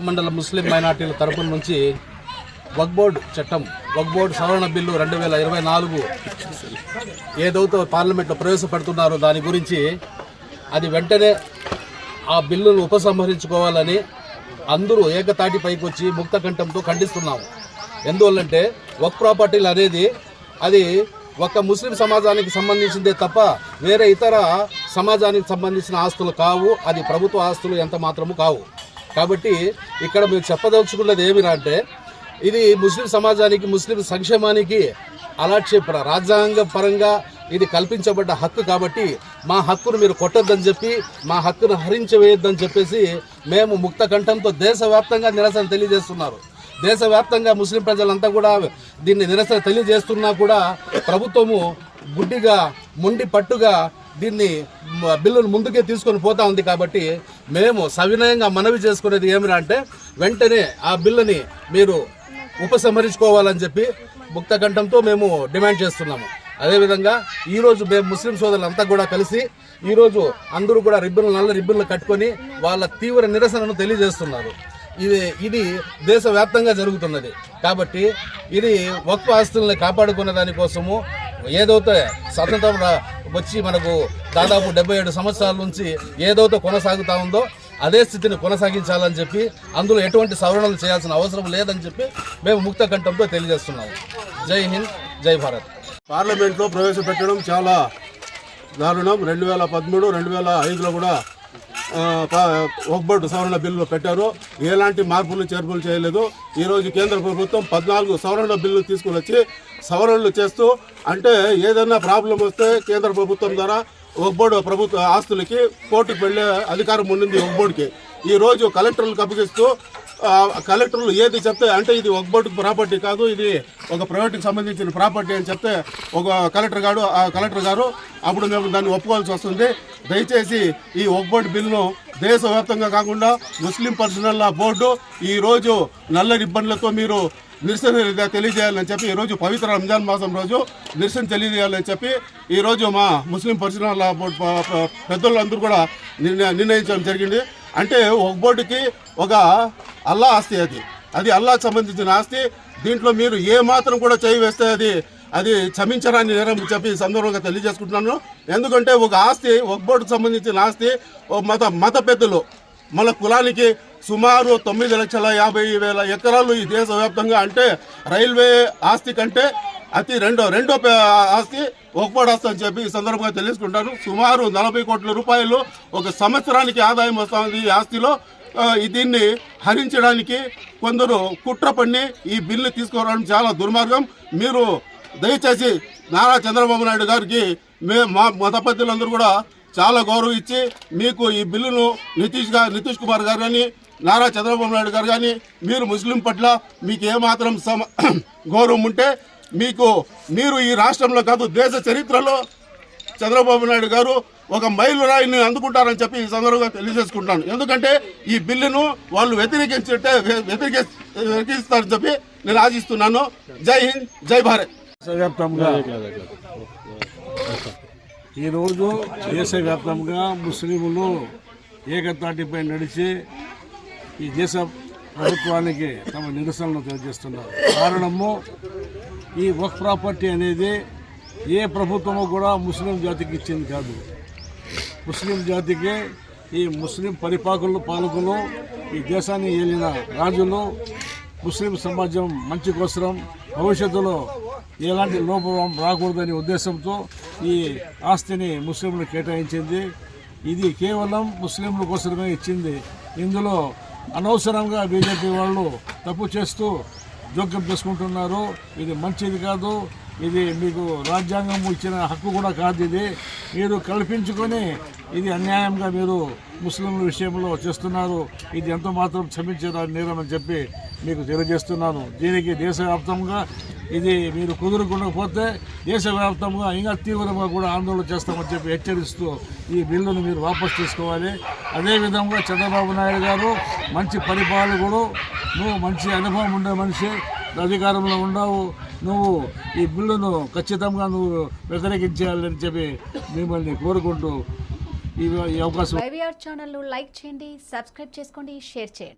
మండల ముస్లిం మైనార్టీల తరపు నుంచి వక్ బోర్డు చట్టం వక్ బోర్డు సవరణ బిల్లు రెండు వేల ఇరవై నాలుగు ఏదైతే పార్లమెంట్లో ప్రవేశపెడుతున్నారో దాని గురించి అది వెంటనే ఆ బిల్లును ఉపసంహరించుకోవాలని అందరూ ఏకతాటి పైకి వచ్చి ముక్త కంఠంతో ఖండిస్తున్నాము. ఎందువల్లంటే వక్ ప్రాపర్టీలు అనేది అది ఒక ముస్లిం సమాజానికి సంబంధించిందే తప్ప వేరే ఇతర సమాజానికి సంబంధించిన ఆస్తులు కావు అది ప్రభుత్వ ఆస్తులు ఎంత మాత్రము కావు. కాబట్టి ఇక్కడ మీరు చెప్పదలుచుకున్నది ఏమిరా అంటే ఇది ముస్లిం సమాజానికి ముస్లిం సంక్షేమానికి అలాట్ రాజ్యాంగ పరంగా ఇది కల్పించబడ్డ హక్కు కాబట్టి మా హక్కును మీరు కొట్టొద్దని చెప్పి మా హక్కును హరించవేయద్దని చెప్పేసి మేము ముక్త కంఠంతో దేశవ్యాప్తంగా నిరసన తెలియజేస్తున్నారు. దేశవ్యాప్తంగా ముస్లిం ప్రజలంతా కూడా దీన్ని నిరసన తెలియజేస్తున్నా కూడా ప్రభుత్వము గుడ్డిగా మొండి పట్టుగా దీన్ని బిల్లును ముందుకే తీసుకొని పోతా ఉంది కాబట్టి మేము సవినయంగా మనవి చేసుకునేది ఏమిరా అంటే వెంటనే ఆ బిల్లుని మీరు ఉపసంహరించుకోవాలని చెప్పి ముక్త కంఠంతో మేము డిమాండ్ చేస్తున్నాము. అదేవిధంగా ఈరోజు మేము ముస్లిం సోదరులంతా కూడా కలిసి ఈరోజు అందరూ కూడా రిబ్బన్లు నల్ల రిబ్బన్లు కట్టుకొని వాళ్ళ తీవ్ర నిరసనను తెలియజేస్తున్నారు. ఇది ఇది దేశవ్యాప్తంగా జరుగుతున్నది. కాబట్టి ఇది వక్ఫ్ ఆస్తుల్ని కాపాడుకునే దానికోసము ఏదైతే స్వతంత్ర వచ్చి మనకు దాదాపు డెబ్బై ఏడు సంవత్సరాల నుంచి ఏదైతే కొనసాగుతా ఉందో అదే స్థితిని కొనసాగించాలని చెప్పి అందులో ఎటువంటి సవరణలు చేయాల్సిన అవసరం లేదని చెప్పి మేము ముక్త కంఠంతో తెలియజేస్తున్నాము. జై హింద్ జై భారత్. పార్లమెంట్లో ప్రవేశపెట్టడం చాలా దారుణం. రెండు వేల పదమూడు రెండు వేల ఐదులో కూడా ఆ, సవరణ బిల్లు పెట్టారు. ఎలాంటి మార్పులు చేర్పులు చేయలేదు. ఈరోజు కేంద్ర ప్రభుత్వం పద్నాలుగు సవరణ బిల్లు తీసుకుని వచ్చి సవరణలు చేస్తూ అంటే ఏదైనా ప్రాబ్లం వస్తే కేంద్ర ప్రభుత్వం ద్వారా ఒక్కబోడు ప్రభుత్వ ఆస్తులకి కోర్టుకు వెళ్ళే అధికారం ఉండింది ఒక్కబోడికి ఈరోజు కలెక్టర్లకు అప్పగిస్తూ కలెక్టర్లు ఏది చెప్తే అంటే ఇది ఒక బోర్డు ప్రాపర్టీ కాదు ఇది ఒక ప్రైవేట్కి సంబంధించిన ప్రాపర్టీ అని చెప్తే ఒక కలెక్టర్ గారు ఆ కలెక్టర్ గారు అప్పుడు మేము దాన్ని ఒప్పుకోవాల్సి వస్తుంది. దయచేసి ఈ ఒక బోర్డు బిల్లును దేశవ్యాప్తంగా కాకుండా ముస్లిం పర్సనల్ బోర్డు ఈరోజు నల్ల రిబ్బన్లతో మీరు నిరసన తెలియజేయాలని చెప్పి ఈ రోజు పవిత్ర రంజాన్ మాసం రోజు నిరసన తెలియజేయాలని చెప్పి ఈ రోజు మా ముస్లిం పర్సనల్ బోర్డు పెద్దలందరూ కూడా నిర్ణయించడం జరిగింది. అంటే ఒక బోర్డుకి ఒక అల్లా ఆస్తి అది. అది అల్లాకు సంబంధించిన ఆస్తి. దీంట్లో మీరు ఏ మాత్రం కూడా చేయి వేస్తే అది అది క్షమించరాని నేరం చెప్పి సందర్భంగా తెలియజేసుకుంటున్నాను. ఎందుకంటే ఒక ఆస్తి ఒక బోర్డుకు సంబంధించిన ఆస్తి మత మత పెద్దలు మన కులానికి సుమారు తొమ్మిది లక్షల యాభై వేల ఎకరాలు ఈ దేశవ్యాప్తంగా అంటే రైల్వే ఆస్తి కంటే అతి రెండో రెండో ఆస్తి ఒకపాడు ఆస్తి అని చెప్పి ఈ సందర్భంగా తెలుసుకుంటాను సుమారు నలభై కోట్ల రూపాయలు ఒక సంవత్సరానికి ఆదాయం వస్తుంది ఈ ఆస్తిలో. దీన్ని హరించడానికి కొందరు కుట్ర పన్ని ఈ బిల్లు తీసుకురావడం చాలా దుర్మార్గం. మీరు దయచేసి నారా చంద్రబాబు నాయుడు గారికి మే మా మతపద్ధులందరూ కూడా చాలా గౌరవం ఇచ్చి మీకు ఈ బిల్లును నితీష్ గారు నితీష్ కుమార్ గారు కానీ నారా చంద్రబాబు నాయుడు గారు కానీ మీరు ముస్లిం పట్ల మీకు ఏమాత్రం సమ గౌరవం ఉంటే మీకు మీరు ఈ రాష్ట్రంలో కాదు దేశ చరిత్రలో చంద్రబాబు నాయుడు గారు ఒక మైలు రాయిని అందుకుంటారని చెప్పి ఈ సందర్భంగా తెలియజేసుకుంటాను. ఎందుకంటే ఈ బిల్లును వాళ్ళు వ్యతిరేకించే వ్యతిరేకే వ్యతిరేకిస్తారని చెప్పి నేను ఆశిస్తున్నాను. జై హింద్ జై భారత్. ఈరోజు దేశవ్యాప్తంగా ముస్లింలు ఏకతాటిపై నడిచి ఈ దేశ ప్రభుత్వానికి తమ నిరసనలు తెలియజేస్తున్నారు. కారణము ఈ వక్ ప్రాపర్టీ అనేది ఏ ప్రభుత్వము కూడా ముస్లిం జాతికి ఇచ్చింది కాదు. ముస్లిం జాతికే ఈ ముస్లిం పరిపాకులు పాలకులు ఈ దేశాన్ని ఏలిన రాజులు ముస్లిం సమాజం మంచి కోసం భవిష్యత్తులో ఎలాంటి లోపం రాకూడదనే ఉద్దేశంతో ఈ ఆస్తిని ముస్లింలు కేటాయించింది. ఇది కేవలం ముస్లింల కోసమే ఇచ్చింది. ఇందులో అనవసరంగా బీజేపీ వాళ్ళు తప్పు చేస్తూ జోక్యం చేసుకుంటున్నారు. ఇది మంచిది కాదు. ఇది మీకు రాజ్యాంగం ఇచ్చిన హక్కు కూడా కాదు ఇది. మీరు కల్పించుకొని ఇది అన్యాయంగా మీరు ముస్లింల విషయంలో చేస్తున్నారు. ఇది ఎంతో మాత్రం క్షమించేదా నేరం అని చెప్పి మీకు తెలియజేస్తున్నాను. దీనికి దేశవ్యాప్తంగా ఇది మీరు కుదురుకుండకపోతే దేశవ్యాప్తంగా ఇంకా తీవ్రంగా కూడా ఆందోళన చేస్తామని చెప్పి హెచ్చరిస్తూ ఈ బిల్లును మీరు వాపసు తీసుకోవాలి. అదేవిధంగా చంద్రబాబు నాయుడు గారు మంచి పరిపాలకుడు. నువ్వు మంచి అనుభవం ఉండే మనిషి. అధికారంలో ఉండవు. నువ్వు ఈ బిల్లును ఖచ్చితంగా నువ్వు వ్యతిరేకించాలని చెప్పి మిమ్మల్ని కోరుకుంటూ ఈ అవకాశం ఛానల్ లైక్ చేయండి సబ్స్క్రైబ్ చేసుకోండి షేర్ చేయండి.